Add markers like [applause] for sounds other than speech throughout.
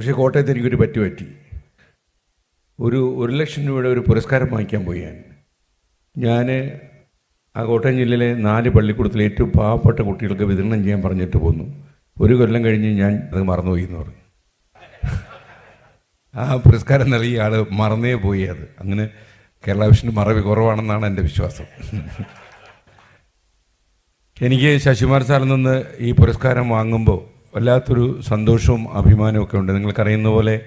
പക്ഷേ കോട്ടയത്ത് എനിക്കൊരു പറ്റി പറ്റി. ഒരു ഒരു ലക്ഷം രൂപയുടെ ഒരു പുരസ്കാരം വാങ്ങിക്കാൻ പോയി ഞാൻ. ഞാൻ ആ കോട്ടയം ജില്ലയിലെ നാല് പള്ളിക്കൂടത്തിലെ ഏറ്റവും പാവപ്പെട്ട കുട്ടികൾക്ക് വിതരണം ചെയ്യാൻ പറഞ്ഞിട്ട് പോന്നു. ഒരു കൊല്ലം കഴിഞ്ഞ് ഞാൻ അത് മറന്നുപോയി എന്ന് പറഞ്ഞു. ആ പുരസ്കാരം നൽകിയ ആൾ മറന്നേ പോയി അത്. അങ്ങനെ കേരള വിഷന് മറവി കുറവാണെന്നാണ് എന്റെ വിശ്വാസം. എനിക്ക് ശശികുമാർ സാറിൽ നിന്ന് ഈ പുരസ്കാരം വാങ്ങുമ്പോൾ വല്ലാത്തൊരു സന്തോഷവും അഭിമാനവും ഒക്കെ ഉണ്ട്. നിങ്ങൾക്കറിയുന്ന പോലെ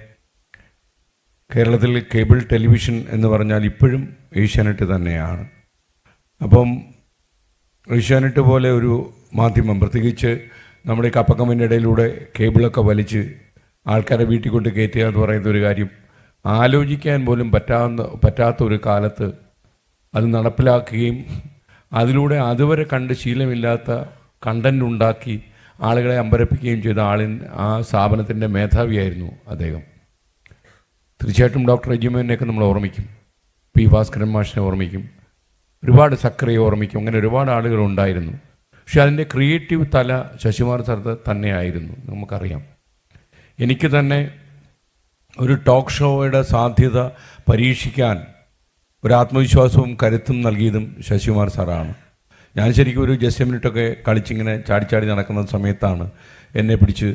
കേരളത്തിൽ കേബിൾ ടെലിവിഷൻ എന്ന് പറഞ്ഞാൽ ഇപ്പോഴും ഏഷ്യാനെറ്റ് തന്നെയാണ്. അപ്പം ഏഷ്യാനെറ്റ് പോലെ ഒരു മാധ്യമം പ്രത്യേകിച്ച് നമ്മുടെ കപ്പക്കമ്മിന്റെ ഇടയിലൂടെ കേബിളൊക്കെ വലിച്ച് ആൾക്കാരെ വീട്ടിൽ കൊണ്ട് കയറ്റുക എന്ന് പറയുന്ന ഒരു കാര്യം ആലോചിക്കാൻ പോലും പറ്റാവുന്ന പറ്റാത്ത ഒരു കാലത്ത് അത് നടപ്പിലാക്കുകയും അതിലൂടെ അതുവരെ കണ്ട് ശീലമില്ലാത്ത കണ്ടന്റ് ഉണ്ടാക്കി ആളുകളെ അമ്പരപ്പിക്കുകയും ചെയ്ത ആളിൻ ആ സ്ഥാപനത്തിന്റെ മേധാവിയായിരുന്നു അദ്ദേഹം. തീർച്ചയായിട്ടും ഡോക്ടർ എജിമേനെയൊക്കെ നമ്മൾ ഓർമ്മിക്കും. പി ഭാസ്കരൻ മാഷിനെ ഓർമ്മിക്കും. ഒരുപാട് സക്രിയെ ഓർമ്മിക്കും. അങ്ങനെ ഒരുപാട് ആളുകൾ ഉണ്ടായിരുന്നു. പക്ഷെ അതിന്റെ ക്രിയേറ്റീവ് തല ശശികുമാർ സർദ തന്നെയായിരുന്നു. നമുക്കറിയാം. എനിക്ക് തന്നെ ഒരു ടോക്ക് ഷോയുടെ സാധ്യത പരീക്ഷിക്കാൻ ഒരു ആത്മവിശ്വാസവും കരുത്തും നൽകിയതും ശശികുമാർ സാറാണ്. ഞാൻ ശരിക്കും ഒരു ജസ്റ്റ് മിനിറ്റൊക്കെ കളിച്ചിങ്ങനെ ചാടി ചാടി നടക്കുന്ന സമയത്താണ് എന്നെ പിടിച്ച്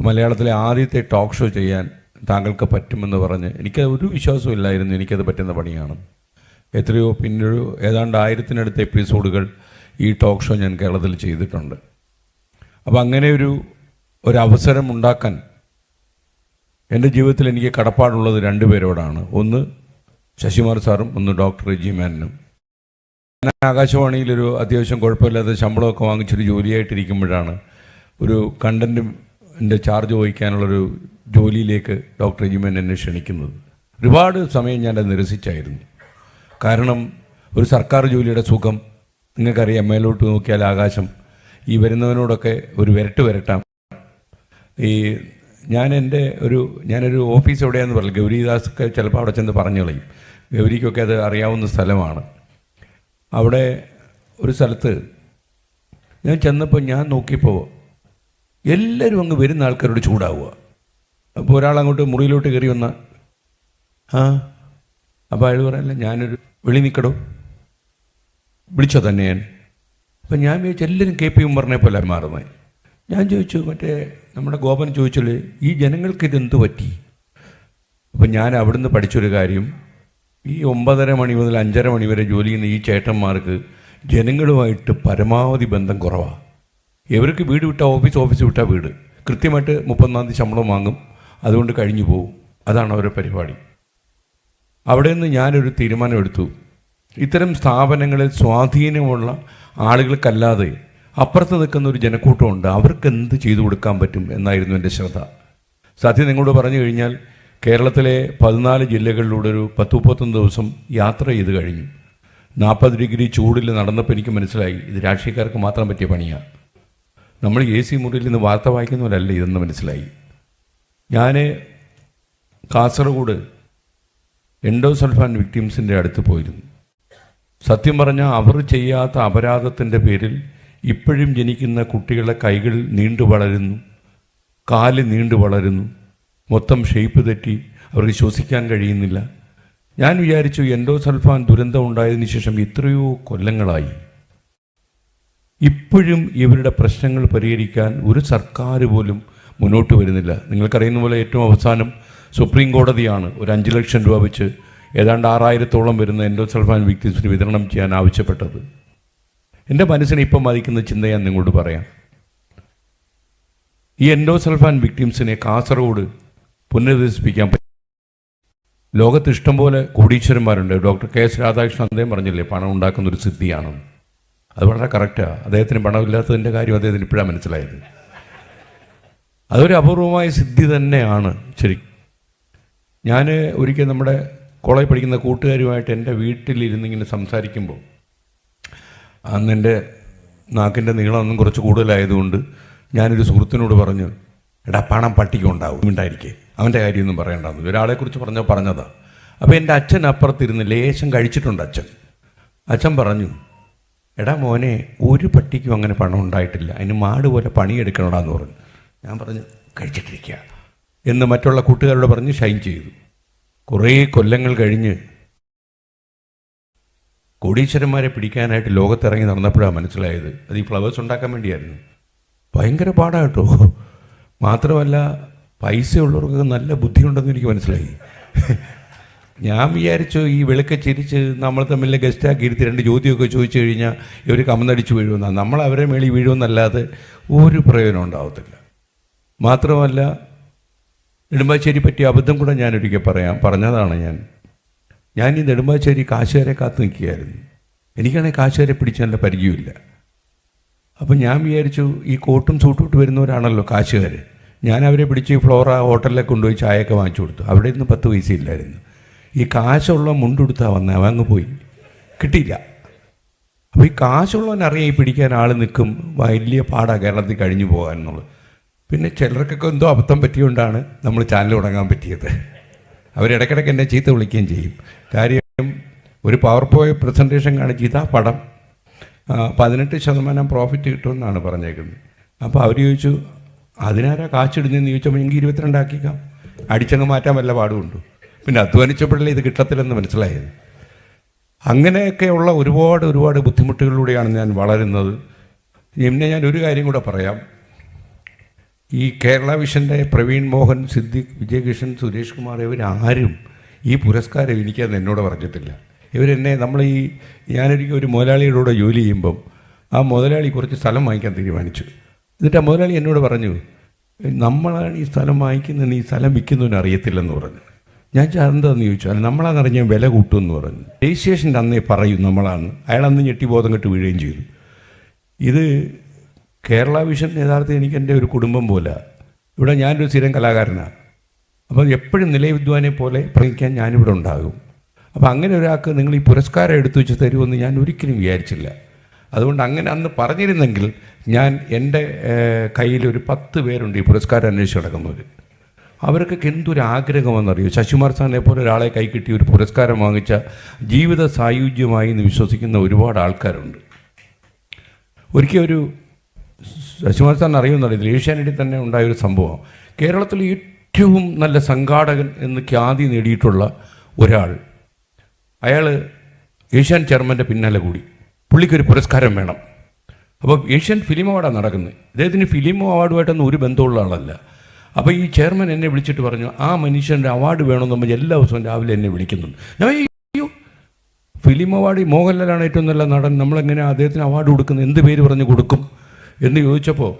മലയാളത്തിലെ ആദ്യത്തെ ടോക്ക് ഷോ ചെയ്യാൻ താങ്കൾക്ക് പറ്റുമെന്ന് പറഞ്ഞ് എനിക്ക് ഒരു വിശ്വാസവും ഇല്ലായിരുന്നു എനിക്കത് പറ്റുന്ന പണിയാണ്. എത്രയോ പിന്നൊരു ഏതാണ്ട് ആയിരത്തിനടുത്ത് എപ്പിസോഡുകൾ ഈ ടോക്ക് ഷോ ഞാൻ കേരളത്തിൽ ചെയ്തിട്ടുണ്ട്. അപ്പോൾ അങ്ങനെ ഒരു ഒരവസരം ഉണ്ടാക്കാൻ എന്റെ ജീവിതത്തിൽ എനിക്ക് കടപ്പാടുള്ളത് രണ്ടുപേരോടാണ് ഒന്ന് ശശിമാർ സാറും ഒന്ന് ഡോക്ടർ ജി മേനനും. ഞാൻ ആകാശവാണിയിലൊരു അത്യാവശ്യം കുഴപ്പമില്ലാത്ത ശമ്പളമൊക്കെ വാങ്ങിച്ചൊരു ജോലിയായിട്ടിരിക്കുമ്പോഴാണ് ഒരു കണ്ടന്റിന്റെ ചാർജ് വഹിക്കാനുള്ളൊരു ജോലിയിലേക്ക് ഡോക്ടർ ജിമൻ എന്നെ ക്ഷണിക്കുന്നത്. ഒരുപാട് സമയം ഞാൻ അത് നിരസിച്ചായിരുന്നു. കാരണം ഒരു സർക്കാർ ജോലിയുടെ സുഖം നിങ്ങൾക്കറിയാം മേലോട്ട് നോക്കിയാൽ ആകാശം. ഈ വരുന്നവനോടൊക്കെ ഒരു വിരട്ട് വരട്ടാം. ഈ ഞാൻ എന്റെ ഒരു ഞാനൊരു ഓഫീസ് എവിടെയാണെന്ന് പറഞ്ഞു ഗൗരിദാസ് ഒക്കെ ചിലപ്പോൾ അവിടെ ചെന്ന് പറഞ്ഞു കളയും ഗൗരിക്കൊക്കെ അത് അറിയാവുന്ന സ്ഥലമാണ്. അവിടെ ഒരു സ്ഥലത്ത് ഞാൻ ചെന്നപ്പോൾ ഞാൻ നോക്കിയപ്പോൾ എല്ലാവരും അങ്ങ് വരുന്ന ആൾക്കാരോട് ചൂടാവുക. അപ്പോൾ ഒരാൾ അങ്ങോട്ട് മുറിയിലോട്ട് കയറി വന്ന ആ? അപ്പോൾ അയാൾ പറയല്ല ഞാനൊരു വെളി നിൽക്കടോ വിളിച്ചോ തന്നെ ഞാൻ. അപ്പം ഞാൻ ചോദിച്ചു എല്ലാവരും കെ പി ഉമ്മറിനെ പോലെ മാറുന്നത്. ഞാൻ ചോദിച്ചു മറ്റേ നമ്മുടെ ഗോപൻ ചോദിച്ചല്ലേ ഈ ജനങ്ങൾക്ക് ഇതെന്ത് പറ്റി? അപ്പം ഞാൻ അവിടുന്ന് പഠിച്ചൊരു കാര്യം ഈ ഒമ്പതര മണി മുതൽ അഞ്ചര മണി വരെ ജോലി ചെയ്യുന്ന ഈ ചേട്ടന്മാർക്ക് ജനങ്ങളുമായിട്ട് പരമാവധി ബന്ധം കുറവാണ് ഇവർക്ക് വീട് വിട്ടാൽ ഓഫീസ് ഓഫീസ് വിട്ടാൽ വീട്. കൃത്യമായിട്ട് മുപ്പത്തൊന്നാം തീയതി ശമ്പളം വാങ്ങും. അതുകൊണ്ട് കഴിഞ്ഞു പോകും അതാണ് അവരുടെ പരിപാടി. അവിടെ നിന്ന് ഞാനൊരു തീരുമാനമെടുത്തു ഇത്തരം സ്ഥാപനങ്ങളിൽ സ്വാധീനമുള്ള ആളുകൾക്കല്ലാതെ അപ്പുറത്ത് നിൽക്കുന്ന ഒരു ജനക്കൂട്ടമുണ്ട്. അവർക്ക് എന്ത് ചെയ്തു കൊടുക്കാൻ പറ്റും എന്നായിരുന്നു എന്റെ ശ്രദ്ധ. സത്യം നിങ്ങളോട് പറഞ്ഞു കഴിഞ്ഞാൽ കേരളത്തിലെ പതിനാല് ജില്ലകളിലൂടെ ഒരു പത്ത് മുപ്പത്തൊന്ന് ദിവസം യാത്ര ചെയ്ത് കഴിഞ്ഞു. നാൽപ്പത് ഡിഗ്രി ചൂടിൽ നടന്നപ്പോൾ എനിക്ക് മനസ്സിലായി ഇത് രാഷ്ട്രീയക്കാർക്ക് മാത്രം പറ്റിയ പണിയാണ് നമ്മൾ എ സി മുറിയിൽ നിന്ന് വാർത്ത വായിക്കുന്നവരല്ല ഇതെന്ന് മനസ്സിലായി. ഞാൻ കാസർഗോഡ് എൻഡോസൾഫാൻ വിക്ടിംസിന്റെ അടുത്ത് പോയിരുന്നു. സത്യം പറഞ്ഞാൽ അവർ ചെയ്യാത്ത അപരാധത്തിന്റെ പേരിൽ ഇപ്പോഴും ജനിക്കുന്ന കുട്ടികളുടെ കൈകൾ നീണ്ടു വളരുന്നു കാൽ നീണ്ടു വളരുന്നു മൊത്തം ഷേപ്പ് തെറ്റി അവർക്ക് ശ്വസിക്കാൻ കഴിയുന്നില്ല. ഞാൻ വിചാരിച്ചു എൻഡോ സൽഫാൻ ദുരന്തം ഉണ്ടായതിനു ശേഷം എത്രയോ കൊല്ലങ്ങളായി. ഇപ്പോഴും ഇവരുടെ പ്രശ്നങ്ങൾ പരിഹരിക്കാൻ ഒരു സർക്കാർ പോലും മുന്നോട്ട് വരുന്നില്ല. നിങ്ങൾക്കറിയുന്ന പോലെ ഏറ്റവും അവസാനം സുപ്രീം കോടതിയാണ് ഒരു അഞ്ച് ലക്ഷം രൂപ വെച്ച് ഏതാണ്ട് ആറായിരത്തോളം വരുന്ന എൻഡോ സൽഫാൻ വിക്ടിംസിന് വിതരണം ചെയ്യാൻ ആവശ്യപ്പെട്ടത്. എന്റെ മനസ്സിനെ ഇപ്പം ബാധിക്കുന്ന ചിന്ത ഞാൻ നിങ്ങളോട് പറയാം. ഈ എൻഡോസൾഫാൻ വിക്ടിംസിനെ കാസർഗോഡ് പുനരധിവസിപ്പിക്കാൻ പറ്റും ലോകത്ത് ഇഷ്ടംപോലെ കോടീശ്വരന്മാരുണ്ട്. ഡോക്ടർ കെ എസ് രാധാകൃഷ്ണൻ അദ്ദേഹം പറഞ്ഞില്ലേ പണം ഉണ്ടാക്കുന്ന ഒരു സിദ്ധിയാണെന്ന്. അത് വളരെ കറക്റ്റാണ് അദ്ദേഹത്തിന് പണമില്ലാത്തതിന്റെ കാര്യം അദ്ദേഹത്തിന് ഇപ്പോഴാണ് മനസ്സിലായത്. അതൊരു അപൂർവമായ സിദ്ധി തന്നെയാണ് ശരി ഞാൻ ഒരിക്കൽ നമ്മുടെ കോളേജ് പഠിക്കുന്ന കൂട്ടുകാരുമായിട്ട് എന്റെ വീട്ടിലിരുന്നിങ്ങനെ സംസാരിക്കുമ്പോൾ അന്ന് എന്റെ നാക്കിന്റെ നീളമൊന്നും കുറച്ച് കൂടുതലായതുകൊണ്ട് ഞാനൊരു സുഹൃത്തിനോട് പറഞ്ഞു എടാ പണം പട്ടിക്കുണ്ടാവും. ഉണ്ടായിരിക്കേ. അവന്റെ കാര്യമൊന്നും പറയണ്ടെന്ന്. ഒരാളെക്കുറിച്ച് പറഞ്ഞാൽ പറഞ്ഞതാ. അപ്പോൾ എന്റെ അച്ഛൻ അപ്പുറത്തിരുന്ന് ലേശം കഴിച്ചിട്ടുണ്ട് അച്ഛൻ. അച്ഛൻ പറഞ്ഞു എടാ മോനെ ഒരു പട്ടിക്കും അങ്ങനെ പണം ഉണ്ടായിട്ടില്ല. അതിന് മാട് പോലെ പണിയെടുക്കണടാന്ന് പറഞ്ഞു. ഞാൻ പറഞ്ഞു കഴിച്ചിട്ടിരിക്കുക എന്ന് മറ്റുള്ള കൂട്ടുകാരോട് പറഞ്ഞ് ഷൈൻ ചെയ്തു. കുറേ കൊല്ലങ്ങൾ കഴിഞ്ഞ് കോടീശ്വരന്മാരെ പിടിക്കാനായിട്ട് ലോകത്തിറങ്ങി നടന്നപ്പോഴാണ് മനസ്സിലായത്. അത് ഈ ഫ്ലവേഴ്സ് ഉണ്ടാക്കാൻ വേണ്ടിയായിരുന്നു. ഭയങ്കര പാടാട്ടോ മാത്രമല്ല പൈസ ഉള്ളവർക്ക് നല്ല ബുദ്ധിയുണ്ടെന്ന് എനിക്ക് മനസ്സിലായി. ഞാൻ വിചാരിച്ചു ഈ വെളുക്കെ ചിരിച്ച് നമ്മൾ തമ്മിൽ ഗസ്റ്റാക്കി ഇരുത്തി രണ്ട് ചോദ്യമൊക്കെ ചോദിച്ചു കഴിഞ്ഞാൽ ഇവർ കമന്നടിച്ച് വീഴുമെന്നാണ് നമ്മൾ അവരെ മേളി വീഴുമെന്നല്ലാതെ ഒരു പ്രയോജനം ഉണ്ടാവത്തില്ല. മാത്രമല്ല നെടുമ്പാശ്ശേരി പറ്റിയ അബദ്ധം കൂടെ ഞാൻ ഒരിക്കൽ പറയാം. പറഞ്ഞതാണ് ഞാൻ. ഞാൻ ഈ നെടുമ്പാശ്ശേരി കാശുകാരെ കാത്തു നിൽക്കുകയായിരുന്നു. എനിക്കാണെങ്കിൽ കാശുകാരെ പിടിച്ച് നല്ല പരിചയമില്ല അപ്പം ഞാൻ വിചാരിച്ചു ഈ കോട്ടും സൂട്ടും ഇട്ട് വരുന്നവരാണല്ലോ കാശുകാർ ഞാൻ അവരെ പിടിച്ച് ഫ്ലോറ ഹോട്ടലിലേക്ക് കൊണ്ടുപോയി ചായയൊക്കെ വാങ്ങിച്ചു കൊടുത്തു. അവിടെ നിന്ന് പത്ത് പൈസ ഇല്ലായിരുന്നു. ഈ കാശുള്ള മുണ്ടെടുത്താൽ വന്നേ അവൻ അങ്ങ് പോയി. കിട്ടിയില്ല. അപ്പോൾ ഈ കാശുള്ളവനറിയാം ഈ പിടിക്കാൻ ആൾ നിൽക്കും. വലിയ പാടാണ് കേരളത്തിൽ കഴിഞ്ഞു പോകാൻ എന്നുള്ളത്. പിന്നെ ചിലർക്കൊക്കെ എന്തോ അബദ്ധം പറ്റിയോണ്ടാണ് നമ്മൾ ചാനൽ തുടങ്ങാൻ പറ്റിയത്. അവരിടയ്ക്കിടയ്ക്ക് എന്നെ ചീത്ത വിളിക്കുകയും ചെയ്യും. കാര്യം ഒരു പവർ പോയ പ്രസന്റേഷൻ കാണിച്ച് ഇതാ പടം. പതിനെട്ട് ശതമാനം പ്രോഫിറ്റ് കിട്ടുമെന്നാണ് പറഞ്ഞേക്കുന്നത്. അപ്പോൾ അവർ ചോദിച്ചു അതിനാരാ കാശിടുന്നതെന്ന് ചോദിച്ചപ്പോൾ എനിക്ക് ഇരുപത്തിരണ്ടാക്കിക്കാം അടിച്ചങ്ങ് മാറ്റാൻ വല്ല പാടുമുണ്ട്? പിന്നെ അധ്വാനിച്ചപ്പോഴല്ലേ ഇത് കിട്ടത്തില്ലെന്ന് മനസ്സിലായത്? അങ്ങനെയൊക്കെയുള്ള ഒരുപാട് ഒരുപാട് ബുദ്ധിമുട്ടുകളിലൂടെയാണ് ഞാൻ വളരുന്നത്. എന്നെ ഞാൻ ഒരു കാര്യം കൂടെ പറയാം. ഈ കേരള വിഷന്റെ പ്രവീൺ മോഹൻ സിദ്ദിഖ് വിജയകിഷൻ സുരേഷ് കുമാർ ഇവരാരും ഈ പുരസ്കാരം എനിക്കത് എന്നോട് പറഞ്ഞിട്ടില്ല. ഇവരെന്നെ നമ്മൾ ഈ ഞാനൊരിക്കൽ ഒരു മുതലാളിയുടെ കൂടെ ജോലി ചെയ്യുമ്പം ആ മുതലാളി കുറച്ച് സ്ഥലം വാങ്ങിക്കാൻ തീരുമാനിച്ചു. എന്നിട്ട് ആ മുതലാളി എന്നോട് പറഞ്ഞു നമ്മളാണ് ഈ സ്ഥലം വാങ്ങിക്കുന്നതിന് ഈ സ്ഥലം വിൽക്കുന്നതിന് അറിയത്തില്ലെന്ന് പറഞ്ഞു. ഞാൻ എന്താണെന്ന് ചോദിച്ചാൽ അല്ല നമ്മളാണെന്നറിഞ്ഞാൽ വില കൂട്ടുമെന്ന് പറഞ്ഞു. രജിസ്ട്രേഷന്റെ അന്നേ പറയും നമ്മളാണ്. അയാൾ അന്ന് ഞെട്ടി ബോധം കെട്ട് വീഴുകയും ചെയ്തു. ഇത് കേരള വിഷൻ യഥാർത്ഥത്തിൽ എനിക്ക് എന്റെ ഒരു കുടുംബം പോലെ ഇവിടെ ഞാനൊരു സ്ഥിരം കലാകാരനാണ്. അപ്പോൾ എപ്പോഴും നിലയവിദ്വാനെ പോലെ പ്രയോഗിക്കാൻ ഞാനിവിടെ ഉണ്ടാകും. അപ്പോൾ അങ്ങനെ ഒരാൾക്ക് നിങ്ങൾ ഈ പുരസ്കാരം എടുത്തു വെച്ച് തരുമെന്ന് ഞാൻ ഒരിക്കലും വിചാരിച്ചില്ല. അതുകൊണ്ട് അങ്ങനെ അന്ന് പറഞ്ഞിരുന്നെങ്കിൽ ഞാൻ എന്റെ കയ്യിൽ ഒരു പത്ത് പേരുണ്ട് ഈ പുരസ്കാരം അന്വേഷിച്ച് നടക്കുന്നവർ. അവർക്കൊക്കെ എന്തൊരു ആഗ്രഹമെന്നറിയോ ശശികുമാർ സാറിനെ പോലെ ഒരാളെ കൈ കിട്ടി ഒരു പുരസ്കാരം വാങ്ങിച്ച ജീവിത സായുജ്യമായി എന്ന് വിശ്വസിക്കുന്ന ഒരുപാട് ആൾക്കാരുണ്ട്. ഒരിക്കൽ ഒരു ശശികുമാർ സാറിന് അറിയുമെന്നറിയത്തില്ല. ഏഷ്യാനെറ്റിൽ തന്നെ ഉണ്ടായ ഒരു സംഭവം. കേരളത്തിൽ ഏറ്റവും നല്ല സംഘാടകൻ എന്ന് ഖ്യാതി നേടിയിട്ടുള്ള ഒരാൾ. അയാൾ ഏഷ്യാൻ ചെയർമാന്റെ പിന്നാലെ കൂടി. പുള്ളിക്കൊരു പുരസ്കാരം വേണം. അപ്പോൾ ഏഷ്യൻ ഫിലിം അവാർഡാണ് നടക്കുന്നത് ഇദ്ദേഹത്തിന് ഫിലിം അവാർഡുമായിട്ടൊന്നും ഒരു ബന്ധമുള്ള ആളല്ല. അപ്പോൾ ഈ ചെയർമാൻ എന്നെ വിളിച്ചിട്ട് പറഞ്ഞു ആ മനുഷ്യന്റെ അവാർഡ് വേണമെന്ന് നമ്മൾ എല്ലാ ദിവസവും രാവിലെ എന്നെ വിളിക്കുന്നുണ്ട്. ഞാൻ അയ്യോ ഫിലിം അവാർഡ് മോഹൻലാലാണ് ഏറ്റവും നല്ല നടൻ. നമ്മളെങ്ങനെ അദ്ദേഹത്തിന് അവാർഡ് കൊടുക്കുന്നത് എന്ത് പേര് പറഞ്ഞ് കൊടുക്കും? എന്ന് ചോദിച്ചപ്പോൾ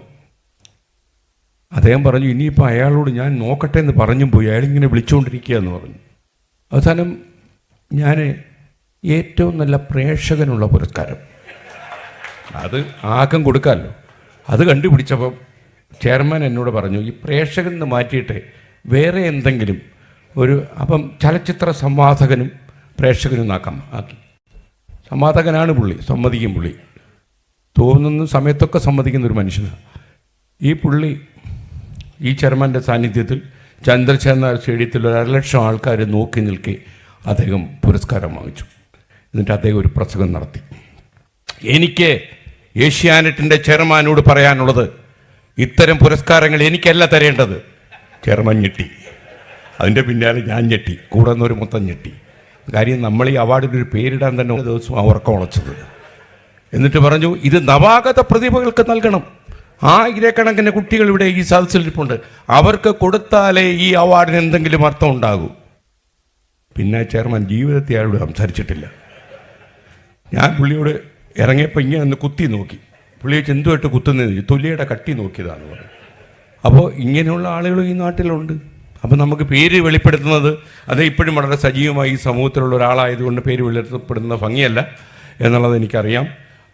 അദ്ദേഹം പറഞ്ഞു ഇനിയിപ്പോൾ അയാളോട് ഞാൻ നോക്കട്ടെ എന്ന് പറഞ്ഞും പോയി. അയാളിങ്ങനെ വിളിച്ചുകൊണ്ടിരിക്കുക എന്ന് പറഞ്ഞു. അവസാനം ഞാൻ ഏറ്റവും നല്ല പ്രേക്ഷകനുള്ള പുരസ്കാരം. അത് ആക്കം കൊടുക്കാമല്ലോ അത് കണ്ടുപിടിച്ചപ്പോൾ ചെയർമാൻ എന്നോട് പറഞ്ഞു ഈ പ്രേക്ഷകൻ എന്ന് മാറ്റിയിട്ട് വേറെ എന്തെങ്കിലും ഒരു അപ്പം ചലച്ചിത്ര സംവാദകനും പ്രേക്ഷകനും നാക്കാം ആക്കി. സംവാദകനാണ് പുള്ളി സമ്മതിക്കും പുള്ളി. തോന്നുന്ന സമയത്തൊക്കെ സമ്മതിക്കുന്ന ഒരു മനുഷ്യനാണ് ഈ പുള്ളി ഈ ചെയർമാന്റെ സാന്നിധ്യത്തിൽ ചന്ദ്രശേഖർ സ്റ്റേഡിയത്തിൽ ഒരു അരലക്ഷം ആൾക്കാർ നോക്കി നിൽക്കി അദ്ദേഹം പുരസ്കാരം വാങ്ങിച്ചു. എന്നിട്ട് അദ്ദേഹം ഒരു പ്രസംഗം നടത്തി. എനിക്ക് ഏഷ്യാനെറ്റിന്റെ ചെയർമാനോട് പറയാനുള്ളത് ഇത്തരം പുരസ്കാരങ്ങൾ എനിക്കല്ല തരേണ്ടത്. ചെയർമാൻ ഞെട്ടി. അതിന്റെ പിന്നാലെ ഞാൻ ഞെട്ടി. കൂടെ നിന്നൊരു മൊത്തം ഞെട്ടി. കാര്യം നമ്മൾ ഈ അവാർഡിനൊരു പേരിടാൻ തന്നെ ഒരു ദിവസം ഉറക്കം ഉളച്ചത്. എന്നിട്ട് പറഞ്ഞു ഇത് നവാഗത പ്രതിഭകൾക്ക് നൽകണം. ആയിരക്കണക്കിന് കുട്ടികൾ ഇവിടെ ഈ സദസ്സിലിരിപ്പുണ്ട് അവർക്ക് കൊടുത്താലേ ഈ അവാർഡിന് എന്തെങ്കിലും അർത്ഥം ഉണ്ടാകൂ. പിന്നെ ചെയർമാൻ ജീവിതത്തെ അയാളോട് സംസാരിച്ചിട്ടില്ല. ഞാൻ പുള്ളിയോട് ഇറങ്ങിയപ്പോൾ ഇങ്ങനെ ഒന്ന് കുത്തി നോക്കി. പുള്ളിയെ ചെന്തുമായിട്ട് കുത്തുന്നത്? തൊലിയുടെ കട്ടി നോക്കിയതാണ് പറഞ്ഞു. അപ്പോൾ ഇങ്ങനെയുള്ള ആളുകൾ ഈ നാട്ടിലുണ്ട്. അപ്പോൾ നമുക്ക് പേര് വെളിപ്പെടുത്തുന്നത് അത് ഇപ്പോഴും വളരെ സജീവമായി ഈ സമൂഹത്തിലുള്ള ഒരാളായതുകൊണ്ട് പേര് വെളിപ്പെടുത്തുന്ന ഭംഗിയല്ല എന്നുള്ളത് എനിക്കറിയാം.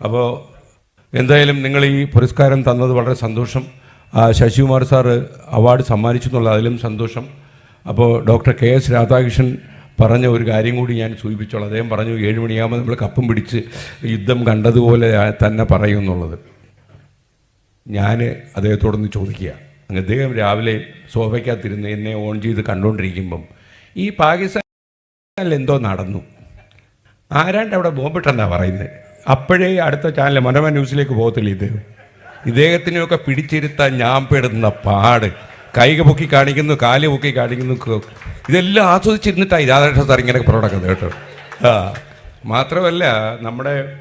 അപ്പോൾ എന്തായാലും നിങ്ങൾ ഈ പുരസ്കാരം തന്നത് വളരെ സന്തോഷം. ശശികുമാർ സാറ് അവാർഡ് സമ്മാനിച്ചു എന്നുള്ള അതിലും സന്തോഷം. അപ്പോൾ ഡോക്ടർ കെ എസ് രാധാകൃഷ്ണൻ പറഞ്ഞ ഒരു കാര്യം കൂടി ഞാൻ സൂചിപ്പിച്ചോളാം. അദ്ദേഹം പറഞ്ഞു ഏഴ് മണിയാകുമ്പോൾ നമ്മൾ കപ്പും പിടിച്ച് യുദ്ധം കണ്ടതുപോലെ തന്നെ പറയും എന്നുള്ളത്. ഞാൻ അദ്ദേഹത്തോടൊന്ന് ചോദിക്കുക. അദ്ദേഹം രാവിലെ സോഫയ്ക്കകത്തിരുന്ന് എന്നെ ഓൺ ചെയ്ത് കണ്ടുകൊണ്ടിരിക്കുമ്പം ഈ പാകിസ്ഥാനിൽ എന്തോ നടന്നു. ആരാണ്ട് അവിടെ ബോംബിട്ടെന്നാണ് പറയുന്നത്? അപ്പോഴേ അടുത്ത ചാനൽ മനോമ ന്യൂസിലേക്ക് പോകത്തില്ല ഇദ്ദേഹം ഇദ്ദേഹത്തിനെയൊക്കെ പിടിച്ചിരുത്താൻ ഞാൻ പെടുന്ന പാട്. കൈക പൊക്കി കാണിക്കുന്നു കാൽ പൊക്കി കാണിക്കുന്നു ഇതെല്ലാം ആസ്വദിച്ചിരുന്നിട്ടാണ് രാധാകൃഷ്ണ സാർ ഇങ്ങനെ പ്രകടക്കുന്നത് കേട്ടോ. ആ മാത്രമല്ല നമ്മുടെ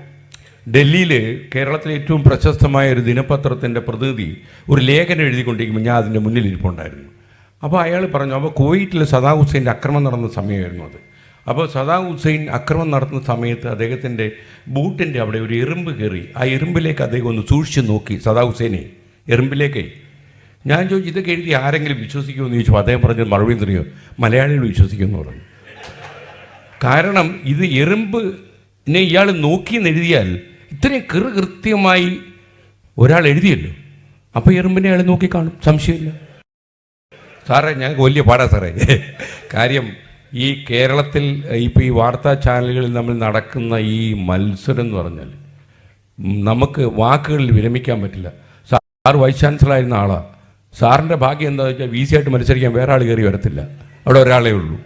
ഡൽഹിയിൽ കേരളത്തിലെ ഏറ്റവും പ്രശസ്തമായ ഒരു ദിനപത്രത്തിന്റെ പ്രതിനിധി ഒരു ലേഖനം എഴുതിക്കൊണ്ടിരിക്കുമ്പോൾ ഞാൻ അതിന്റെ മുന്നിൽ ഇരിപ്പുണ്ടായിരുന്നു. അപ്പോൾ അയാൾ പറഞ്ഞു അപ്പോൾ കുവൈറ്റിൽ സദാ ഹുസൈന്റെ അക്രമം നടന്ന സമയമായിരുന്നു അത്. അപ്പോൾ സദാം ഹുസൈൻ അക്രമം നടത്തുന്ന സമയത്ത് അദ്ദേഹത്തിന്റെ ബൂട്ടിന്റെ അവിടെ ഒരു എറുമ്പ് കയറി. ആ എറുമ്പിലേക്ക് അദ്ദേഹം ഒന്ന് സൂക്ഷിച്ച് നോക്കി സദാം ഹുസൈനെ. എറുമ്പിലേക്കേ. ഞാൻ ചോദിച്ചു ഇതൊക്കെ എഴുതി ആരെങ്കിലും വിശ്വസിക്കുമെന്ന് ചോദിച്ചു. അദ്ദേഹം പറഞ്ഞത് മറുപടി തറിയോ മലയാളികൾ വിശ്വസിക്കുമെന്ന് പറഞ്ഞു. കാരണം ഇത് എറുമ്പ് എന്നെ ഇയാൾ നോക്കിയെന്ന് എഴുതിയാൽ ഇത്രയും കൃ കൃത്യമായി ഒരാൾ എഴുതിയല്ലോ. അപ്പോൾ എറുമ്പിനെ അയാൾ നോക്കി കാണും. സംശയമില്ല. സാറേ ഞങ്ങൾക്ക് വലിയ പാടാ സാറേ. [laughs] കാര്യം ഈ കേരളത്തിൽ ഇപ്പോൾ ഈ വാർത്താ ചാനലുകളിൽ നമ്മൾ നടക്കുന്ന ഈ മത്സരം എന്ന് പറഞ്ഞാൽ നമുക്ക് വാക്കുകളിൽ വിരമിക്കാൻ പറ്റില്ല. സാർ വൈസ് ചാൻസലർ ആയിരുന്ന ആളാണ് സാറിന്റെ ഭാഗ്യം എന്താണെന്ന് വെച്ചാൽ വി സി ആയിട്ട് മത്സരിക്കാൻ വേറെ ആൾ കയറി വരത്തില്ല. അവിടെ ഒരാളേ ഉള്ളൂ.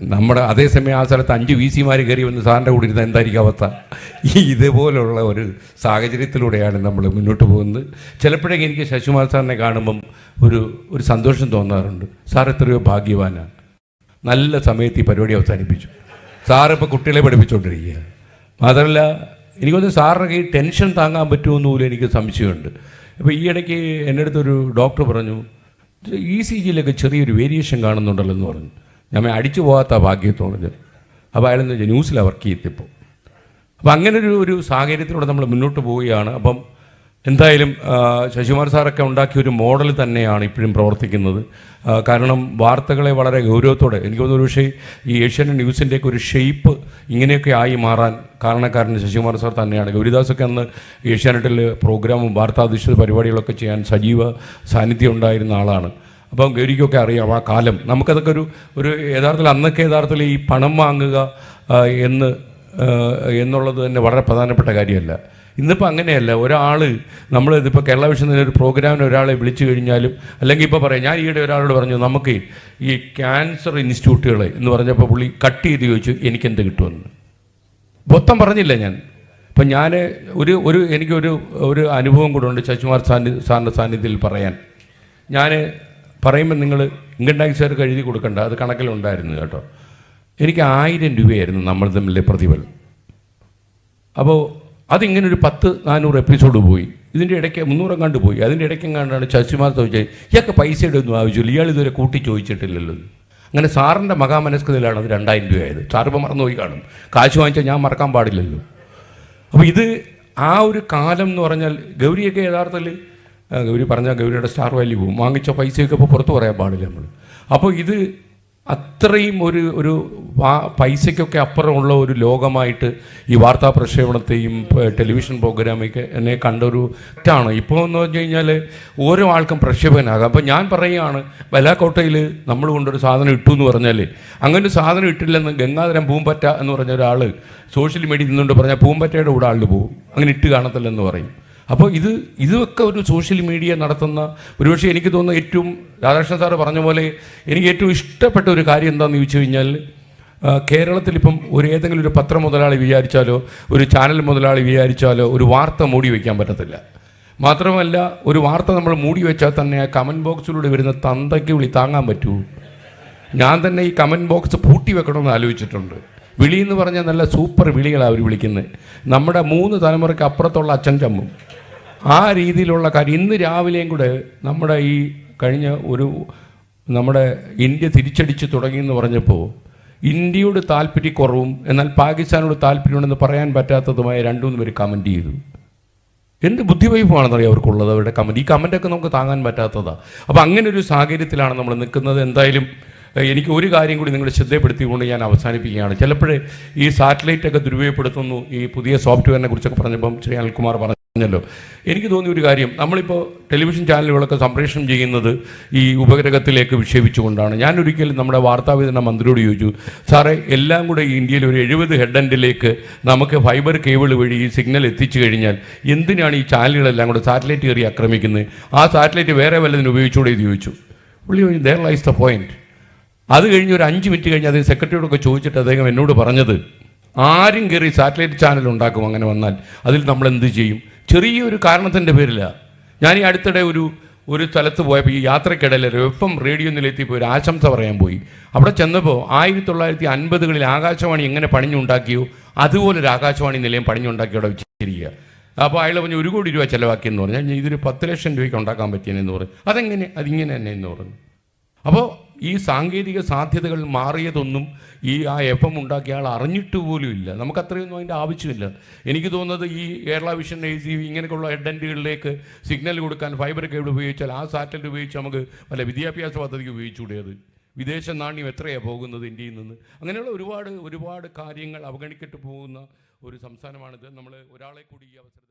നമ്മുടെ അതേസമയം ആ സ്ഥലത്ത് അഞ്ച് വി സിമാർ കയറി വന്ന് സാറിന്റെ കൂടെ ഇരുന്ന എന്തായിരിക്കും അവസ്ഥ? ഈ ഇതുപോലുള്ള ഒരു സാഹചര്യത്തിലൂടെയാണ് നമ്മൾ മുന്നോട്ട് പോകുന്നത്. ചിലപ്പോഴേക്കും എനിക്ക് ശശികുമാർ സാറിനെ കാണുമ്പം ഒരു ഒരു സന്തോഷം തോന്നാറുണ്ട്. സാർ എത്രയോ ഭാഗ്യവാനാണ്. നല്ല സമയത്ത് ഈ പരിപാടി അവസാനിപ്പിച്ചു. സാറിപ്പോൾ കുട്ടികളെ പഠിപ്പിച്ചുകൊണ്ടിരിക്കുക മാത്രമല്ല എനിക്കൊന്ന് സാറിനൊക്കെ ഈ ടെൻഷൻ താങ്ങാൻ പറ്റുമെന്ന് പോലും എനിക്ക് സംശയമുണ്ട്. അപ്പോൾ ഈ ഇടയ്ക്ക് എന്റെ അടുത്തൊരു ഡോക്ടർ പറഞ്ഞു ഇ സി ജിയിലൊക്കെ ചെറിയൊരു വേരിയേഷൻ കാണുന്നുണ്ടല്ലോ എന്ന് പറഞ്ഞു. ഞാൻ അടിച്ചു പോകാത്ത ഭാഗ്യത്തോണത് അപ്പോൾ അയാളെന്ന് വെച്ചാൽ ന്യൂസിലാണ് വർക്ക് ചെയ്തിപ്പോൾ അപ്പോൾ അങ്ങനെ ഒരു ഒരു സാഹചര്യത്തിലൂടെ നമ്മൾ മുന്നോട്ട് പോവുകയാണ്. അപ്പം എന്തായാലും ശശികുമാർ സാറൊക്കെ ഉണ്ടാക്കിയ ഒരു മോഡൽ തന്നെയാണ് ഇപ്പോഴും പ്രവർത്തിക്കുന്നത്. കാരണം വാർത്തകളെ വളരെ ഗൗരവത്തോടെ എനിക്ക് തോന്നുന്നു പക്ഷേ ഈ ഏഷ്യൻ ന്യൂസിന്റെയൊക്കെ ഒരു ഷെയ്പ്പ് ഇങ്ങനെയൊക്കെ ആയി മാറാൻ കാരണക്കാരൻ ശശികുമാർ സാർ തന്നെയാണ്. ഗൗരിദാസൊക്കെ അന്ന് ഏഷ്യാനെറ്റിൽ പ്രോഗ്രാമും വാർത്താധിഷ്ഠിത പരിപാടികളൊക്കെ ചെയ്യാൻ സജീവ സാന്നിധ്യം ഉണ്ടായിരുന്ന ആളാണ്. അപ്പം ഗൗരിക്കൊക്കെ അറിയാം ആ കാലം. നമുക്കതൊക്കെ ഒരു ഒരു യഥാർത്ഥത്തിൽ അന്നൊക്കെ യഥാർത്ഥത്തിൽ ഈ പണം വാങ്ങുക എന്ന് എന്നുള്ളത് തന്നെ വളരെ പ്രധാനപ്പെട്ട കാര്യമല്ല. ഇന്നിപ്പോൾ അങ്ങനെയല്ല. ഒരാൾ നമ്മൾ ഇതിപ്പോൾ കേരള വിഷൻ ഒരു പ്രോഗ്രാമിന് ഒരാളെ വിളിച്ചു കഴിഞ്ഞാലും അല്ലെങ്കിൽ ഇപ്പോൾ പറയാം ഞാൻ ഈയിടെ ഒരാളോട് പറഞ്ഞു നമുക്ക് ഈ ക്യാൻസർ ഇൻസ്റ്റിറ്റ്യൂട്ടുകൾ എന്ന് പറഞ്ഞപ്പോൾ പുള്ളി കട്ട് ചെയ്ത് ചോദിച്ചു എനിക്കെന്ത് കിട്ടുമെന്ന്? മൊത്തം പറഞ്ഞില്ല ഞാൻ. അപ്പം ഞാൻ ഒരു ഒരു എനിക്കൊരു ഒരു അനുഭവം കൂടെ ഉണ്ട് ശശികുമാർ സാന്നി സാറിന്റെ സാന്നിധ്യത്തിൽ പറയാൻ. ഞാൻ പറയുമ്പോൾ നിങ്ങൾ ഇൻകം ടാക്സുകാർക്ക് എഴുതി കൊടുക്കണ്ട അത് കണക്കിലുണ്ടായിരുന്നു കേട്ടോ. എനിക്ക് ആയിരം രൂപയായിരുന്നു നമ്മൾ തമ്മിലെ പ്രതിഫലം. അപ്പോൾ അതിങ്ങനെ ഒരു പത്ത് നാനൂറ് എപ്പിസോഡ് പോയി. ഇതിന്റെ ഇടയ്ക്ക് മുന്നൂറം കണ്ട് പോയി. അതിന്റെ ഇടയ്ക്ക് കണ്ടാണ് ശശിമാർ ചോദിച്ചത് ഇയാൾക്ക് പൈസയുടെ ഒന്നും ആവശ്യമില്ല ഇയാൾ ഇതുവരെ കൂട്ടി ചോദിച്ചിട്ടില്ലല്ലോ. അങ്ങനെ സാറിന്റെ മഹാമനസ്കതയിലാണ് അത് രണ്ടായിരം രൂപയായത് സാറിപ്പോൾ മറന്നുപോയി കാണും. കാശ് വാങ്ങിച്ചാൽ ഞാൻ മറക്കാൻ പാടില്ലല്ലോ. അപ്പോൾ ഇത് ആ ഒരു കാലം എന്ന് പറഞ്ഞാൽ ഗൗരിയൊക്കെ യഥാർത്ഥത്തിൽ ഗൗരി പറഞ്ഞാൽ ഗൗരിയുടെ സ്റ്റാർ വാല്യൂ പോകും വാങ്ങിച്ച പൈസയൊക്കെ ഇപ്പോൾ പുറത്ത് പറയാൻ പാടില്ല നമ്മൾ അപ്പോൾ ഇത് അത്രയും ഒരു ഒരു പൈസയ്ക്കൊക്കെ അപ്പുറമുള്ള ഒരു ലോകമായിട്ട് ഈ വാർത്താ പ്രക്ഷേപണത്തെയും ടെലിവിഷൻ പ്രോഗ്രാമൊക്കെ എന്നെ കണ്ടൊരു ഇതാണ്. ഇപ്പോൾ എന്ന് പറഞ്ഞു കഴിഞ്ഞാൽ ഓരോ ആൾക്കും പ്രക്ഷേപകനാകാം. അപ്പോൾ ഞാൻ പറയുകയാണ് ബലാക്കോട്ടയിൽ നമ്മൾ കൊണ്ടൊരു സാധനം ഇട്ടു എന്ന് പറഞ്ഞാൽ അങ്ങനെ ഒരു സാധനം ഇട്ടില്ലെന്ന് ഗംഗാധരൻ പൂമ്പറ്റ എന്ന് പറഞ്ഞ ഒരാൾ സോഷ്യൽ മീഡിയയിൽ നിന്നുകൊണ്ട് പറഞ്ഞാൽ പൂമ്പറ്റയുടെ കൂടെ ആളിൽ പോകും. അങ്ങനെ ഇട്ട് കാണത്തില്ലെന്ന് പറയും. അപ്പോൾ ഇത് ഇതൊക്കെ ഒരു സോഷ്യൽ മീഡിയ നടത്തുന്ന ഒരുപക്ഷെ എനിക്ക് തോന്നുന്ന ഏറ്റവും രാധാകൃഷ്ണൻ സാറ് പറഞ്ഞ പോലെ എനിക്ക് ഏറ്റവും ഇഷ്ടപ്പെട്ട ഒരു കാര്യം എന്താണെന്ന് ചോദിച്ചു കഴിഞ്ഞാൽ കേരളത്തിലിപ്പം ഒരു ഏതെങ്കിലും ഒരു പത്ര മുതലാളി വിചാരിച്ചാലോ ഒരു ചാനൽ മുതലാളി വിചാരിച്ചാലോ ഒരു വാർത്ത മൂടി വയ്ക്കാൻ പറ്റത്തില്ല. മാത്രമല്ല ഒരു വാർത്ത നമ്മൾ മൂടി വെച്ചാൽ തന്നെ ആ കമന്റ് ബോക്സിലൂടെ വരുന്ന തന്തയ്ക്ക് വിളി താങ്ങാൻ പറ്റൂ. ഞാൻ തന്നെ ഈ കമന്റ് ബോക്സ് പൂട്ടി വെക്കണമെന്ന് ആലോചിച്ചിട്ടുണ്ട്. വിളി എന്ന് പറഞ്ഞാൽ നല്ല സൂപ്പർ വിളികളാണ് അവർ വിളിക്കുന്നത്. നമ്മുടെ മൂന്ന് തലമുറയ്ക്ക് അപ്പുറത്തുള്ള അച്ഛൻ ചമ്മും. ആ രീതിയിലുള്ള കാര്യം. ഇന്ന് രാവിലെയും കൂടെ നമ്മുടെ ഈ കഴിഞ്ഞ ഒരു നമ്മുടെ ഇന്ത്യ തിരിച്ചടിച്ച് തുടങ്ങിയെന്ന് പറഞ്ഞപ്പോൾ ഇന്ത്യയോട് താല്പര്യക്കുറവും എന്നാൽ പാകിസ്ഥാനോട് താല്പര്യമുണ്ടെന്ന് പറയാൻ പറ്റാത്തതുമായ രണ്ടുമൂന്ന് പേര് കമന്റ് ചെയ്തു. എന്ത് ബുദ്ധിവൈപ്പാണെന്നറിയാം അവർക്കുള്ളത് അവരുടെ കമന്റ് ഈ കമന്റൊക്കെ നമുക്ക് താങ്ങാൻ പറ്റാത്തതാണ് അപ്പോൾ അങ്ങനെ ഒരു സാഹചര്യത്തിലാണ് നമ്മൾ നിൽക്കുന്നത്. എന്തായാലും എനിക്ക് ഒരു കാര്യം കൂടി നിങ്ങളുടെ ശ്രദ്ധപ്പെടുത്തിക്കൊണ്ട് ഞാൻ അവസാനിപ്പിക്കുകയാണ്. ചിലപ്പോഴേ ഈ സാറ്റലൈറ്റൊക്കെ ദുരുപയോഗപ്പെടുത്തുന്നു ഈ പുതിയ സോഫ്റ്റ്വെയറിനെ കുറിച്ചൊക്കെ പറഞ്ഞപ്പം ശ്രീ അനിൽകുമാർ പറഞ്ഞല്ലോ. എനിക്ക് തോന്നിയ ഒരു കാര്യം നമ്മളിപ്പോൾ ടെലിവിഷൻ ചാനലുകളൊക്കെ സംപ്രേഷണം ചെയ്യുന്നത് ഈ ഉപഗ്രഹത്തിലേക്ക് വിക്ഷേപിച്ചുകൊണ്ടാണ്. ഞാൻ ഒരിക്കലും നമ്മുടെ വാർത്താവിതരണ മന്ത്രിയോട് ചോദിച്ചു സാറേ എല്ലാം കൂടെ ഇന്ത്യയിൽ ഒരു എഴുപത് ഹെഡ് എൻഡിലേക്ക് നമുക്ക് ഫൈബർ കേബിൾ വഴി ഈ സിഗ്നൽ എത്തിച്ചു കഴിഞ്ഞാൽ എന്തിനാണ് ഈ ചാനലുകളെല്ലാം കൂടെ സാറ്റലൈറ്റ് കയറി ആക്രമിക്കുന്നത്? ആ സാറ്റലൈറ്റ് വേറെ വല്ലതിന് ഉപയോഗിച്ചുകൂടെ ഇത് ചോദിച്ചു. പുള്ളി ചോദിച്ചു ദർ ലൈസ് ദ പോയിന്റ് അത് കഴിഞ്ഞ് ഒരു അഞ്ച് മിനിറ്റ് കഴിഞ്ഞ് അദ്ദേഹം സെക്രട്ടറിയോടൊക്കെ ചോദിച്ചിട്ട് അദ്ദേഹം എന്നോട് പറഞ്ഞത് ആരും കയറി സാറ്റലൈറ്റ് ചാനൽ ഉണ്ടാക്കും അങ്ങനെ വന്നാൽ അതിൽ നമ്മൾ എന്ത് ചെയ്യും? ചെറിയൊരു കാരണത്തിന്റെ പേരില്ല ഞാൻ ഈ അടുത്തിടെ ഒരു ഒരു സ്ഥലത്ത് പോയപ്പോൾ ഈ യാത്രക്കിടയിൽ ഒരു എഫ് റേഡിയോ നിലയത്തിൽ പോയി ഒരു ആശംസ പറയാൻ പോയി. അവിടെ ചെന്നപ്പോൾ ആയിരത്തി തൊള്ളായിരത്തി അൻപതുകളിൽ ആകാശവാണി എങ്ങനെ പണിഞ്ഞുണ്ടാക്കിയോ അതുപോലെ ഒരു ആകാശവാണി നിലയം പണിഞ്ഞുണ്ടാക്കി അവിടെ അപ്പോൾ അയാൾ പറഞ്ഞു ഒരു കോടി രൂപ ചിലവാക്കിയെന്ന് പറഞ്ഞു ഇതൊരു പത്ത് ലക്ഷം രൂപയ്ക്ക് ഉണ്ടാക്കാൻ പറ്റിയെന്ന് പറഞ്ഞു. അതെങ്ങനെ? അതിങ്ങനെ തന്നെ എന്ന് പറഞ്ഞു. അപ്പോൾ ഈ സാങ്കേതിക സാധ്യതകൾ മാറിയതൊന്നും ഈ ആ എഫ് എം ഉണ്ടാക്കിയ ആൾ അറിഞ്ഞിട്ട് പോലും ഇല്ല. നമുക്ക് അത്രയൊന്നും അതിന്റെ ആവശ്യമില്ല. എനിക്ക് തോന്നുന്നത് ഈ കേരള വിഷൻ എ സി ഇങ്ങനെയൊക്കെയുള്ള ഹെഡന്റുകളിലേക്ക് സിഗ്നൽ കൊടുക്കാൻ ഫൈബർ കേബിൾ ഉപയോഗിച്ചാൽ ആ സാറ്റലൈറ്റ് ഉപയോഗിച്ച് നമുക്ക് പല വിദ്യാഭ്യാസ പദ്ധതിക്ക് ഉപയോഗിച്ചുകൂടെ അത്? വിദേശ നാണ്യം എത്രയാണ് പോകുന്നത് ഇന്ത്യയിൽ നിന്ന്? അങ്ങനെയുള്ള ഒരുപാട് ഒരുപാട് കാര്യങ്ങൾ അവഗണിക്കിട്ട് പോകുന്ന ഒരു സംസ്ഥാനമാണിത്. നമ്മൾ ഒരാളെ കൂടി ഈ അവസരത്തിൽ